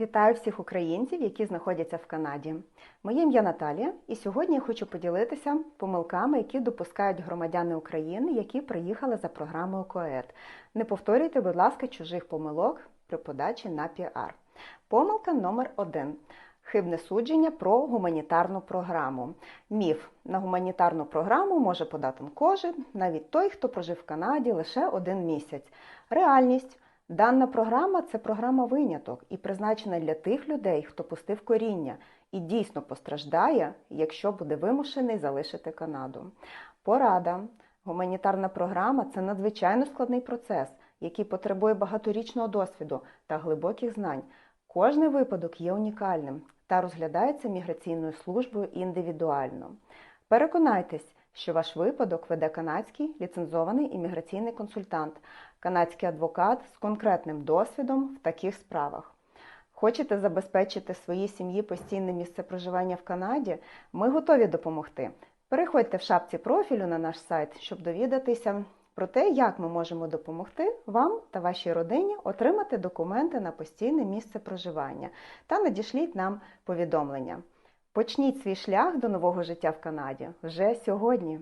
Вітаю всіх українців, які знаходяться в Канаді. Моє ім'я Наталія, і сьогодні я хочу поділитися помилками, які допускають громадяни України, які приїхали за програмою КОЕД. Не повторюйте, будь ласка, чужих помилок при подачі на піар. Помилка номер один. Хибне судження про гуманітарну програму. Міф на гуманітарну програму може подати кожен, навіть той, хто прожив в Канаді лише один місяць. Реальність. Дана програма це програма виняток і призначена для тих людей, хто пустив коріння і дійсно постраждає, якщо буде вимушений залишити Канаду. Порада. Гуманітарна програма це надзвичайно складний процес, який потребує багаторічного досвіду та глибоких знань. Кожний випадок є унікальним та розглядається міграційною службою індивідуально. Переконайтесь, що ваш випадок веде канадський ліцензований імміграційний консультант, канадський адвокат з конкретним досвідом в таких справах. Хочете забезпечити своїй сім'ї постійне місце проживання в Канаді? Ми готові допомогти. Переходьте в шапці профілю на наш сайт, щоб довідатися про те, як ми можемо допомогти вам та вашій родині отримати документи на постійне місце проживання та надішліть нам повідомлення. Почніть свій шлях до нового життя в Канаді вже сьогодні.